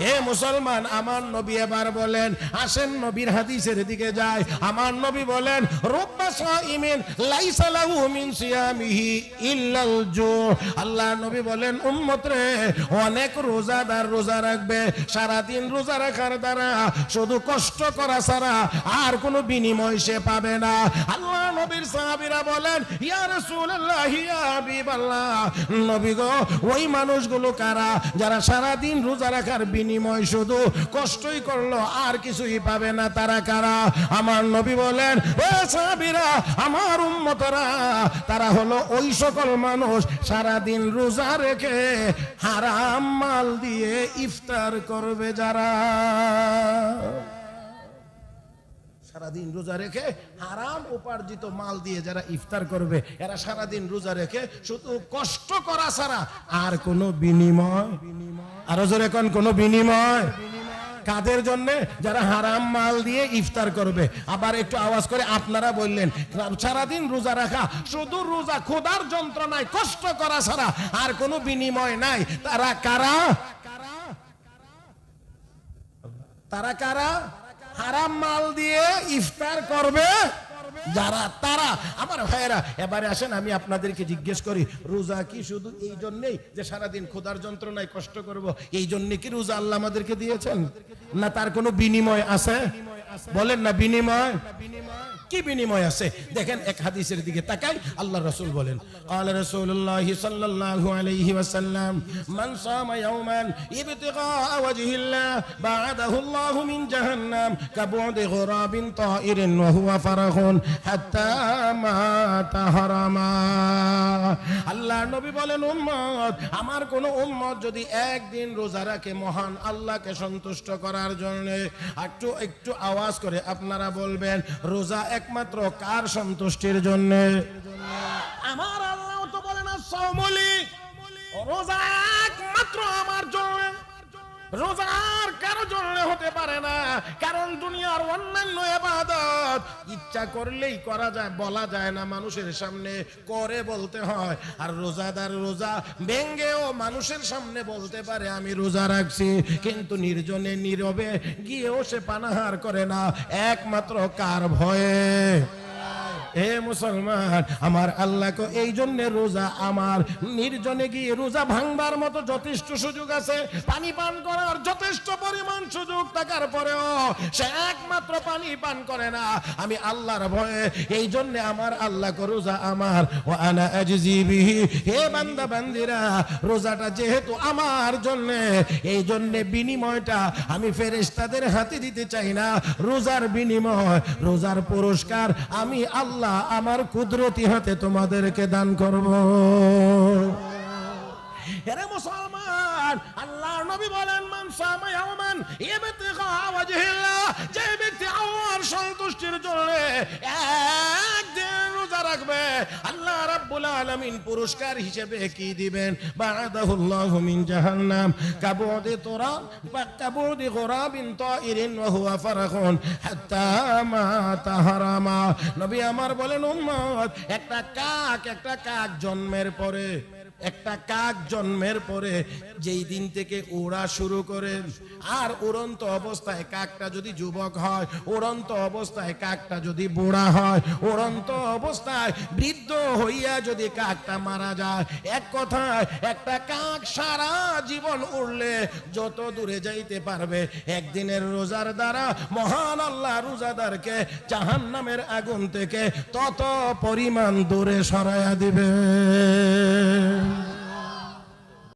হে মুসলমান, আমার নবী এবার বলেন, আসেন নবীর হাদিসের দিকে যায় আমার নবী বলেন, রব্বা সাইমিন লাইসা লাহু মিন সিয়ামিহি ইল্লাল জু আল্লাহ নবী বলেন, উম্মত রে, অনেক রোজাদার রোজা রাখবে সারা দিন রোজা রাখার দ্বারা, শুধু কষ্ট করা ছাড়া আর কোনো বিনিময় সে পাবে না। আল্লাহ নবীর সাহাবীরা বলেন, ইয়া রাসূলুল্লাহ, ইয়া হাবিবাল্লাহ। নবী গো, ওই মানুষগুলো কারা? যারা সারা দিন রোজা রাখার বিনিময় শুধু কষ্টই করল, আর কিছুই পাবে না তারা কারা? আমার নবী বলেন আমার উম্মতরা, তারা হলো ওই সকল মানুষ সারা দিন রোজা রেখে হারাম মাল দিয়ে ইফতার করবে যারা। সারাদিন রোজা রেখে হারাম উপার্জিত মাল দিয়ে যারা ইফতার করবে, এরা সারাদিন রোজা রেখে শুধু কষ্ট করা ছাড়া আর কোনো বিনিময় বিনিময় আরও জোরে কোন, কোনো বিনিময়। কাদের জন্য? যারা হারাম মাল দিয়ে ইফতার করবে। আবার একটু আওয়াজ করে আপনারা বললেন সারাদিন রোজা রাখা, শুধু রোজা খোদার যন্ত্রণায় কষ্ট করা ছাড়া আর কোনো বিনিময় নাই। তারা কারা? তারা কারা? হারাম মাল দিয়ে ইফতার করবে? যারা তারা, আমার ভাইয়েরা, এবারে আসেন, আমি আপনাদেরকে জিজ্ঞেস করি, রোজা কি শুধু এই জন্যেই যে সারাদিন খোদার যন্ত্রণায় কষ্ট করব? এই জন্যে কি রোজা আল্লাহ আমাদেরকে দিয়েছেন? না তার কোনো বিনিময় আছে? বলেন না বিনিময়। কি বিনিময় আছে দেখেন এক হাদিসের দিকে তাকাই আল্লাহ রাসূল বলেন قال رسول الله صلى الله عليه وسلم من صام يوما ابتغاء وجه الله بعده الله من جهنم كبعد غراب طائر وهو فرخ حتى مات حرما আল্লাহ নবী বলেন উম্মত আমার কোন উম্মত যদি একদিন রোজা রাখে মহান আল্লাহকে সন্তুষ্ট করার জন্য একটু একটু আওয়াজ করে আপনারা বলবেন রোজা একমাত্র কার সন্তুষ্টির জন্য? আমার আল্লাহ তো বলে না সৌমলি। রোজা একমাত্র আমার জন্য। জন্য হতে পারে না। কারণ দুনিয়ার অন্যান্য এবাদত ইচ্ছা করলেই করা যায়, বলা যায় না মানুষের সামনে, করে বলতে হয়। আর রোজাদার রোজা ভেঙ্গেও মানুষের সামনে বলতে পারে, আমি রোজা রাখছি। কিন্তু নির্জনে, নীরবে গিয়েও সে পানাহার করে না। একমাত্র কার ভয়ে? হে মুসলমান, আমার আল্লাহকে এই জন্য রোজা আমার। নির্জনে গিয়ে রোজা ভাঙবার মতো যথেষ্ট সুযোগ আছে। পানি পান করার যথেষ্ট পরিমাণ সুযোগ থাকার পরেও সে একমাত্র পানি পান করে না। আমি আল্লাহর ভয়ে এই জন্য আমার আল্লাহকে রোজা আমার। ও আনা আজজি বিহি। হে বান্দা, বান্দিরা, রোজাটা যেহেতু আমার জন্য এই জন্য বিনিময়টা আমি ফেরেশতাদের হাতে দিতে চাই না। রোজার বিনিময়, রোজার পুরস্কার আমি আল্লাহ আমার কুদরতি হাতে তোমাদেরকে দান করব। এরে মুসলমান আল্লাহ নবী বলেন, মান সামা ইয়াওমান ইবতিগা ওয়াজহিল্লাহ যে ব্যক্তি আল্লাহর সন্তুষ্টির জন্য একদিন রাখবে আল্লাহ রাব্বুল আলামিন পুরস্কার হিসেবে কি দিবেন? বা'দাহুল্লাহু মিন জাহান্নাম। কাবুদি তোরা বা কাবুদি গোরাবিন তাইরিন ওয়া হুয়া ফারাখুন হাত্তা মা তাহারামা। নবী আমার বলেন, উম্মত, একটা কাক একটা কাক জন্মের পরে একটা কাক জন্মের পরে যেই দিন থেকে ওড়া শুরু করে, আর উড়ন্ত অবস্থায় কাকটা যদি যুবক হয়, উড়ন্ত অবস্থায় কাকটা যদি বুড়া হয়, উড়ন্ত অবস্থায় বৃদ্ধ হইয়া যদি কাকটা মারা যায়, এক কথায় একটা কাক সারা জীবন উড়লে যত দূরে যাইতে পারবে, একদিনের রোজার দ্বারা মহান আল্লাহ রোজাদারকে জাহান নামের আগুন থেকে তত পরিমাণ দূরে সরাইয়া দিবে।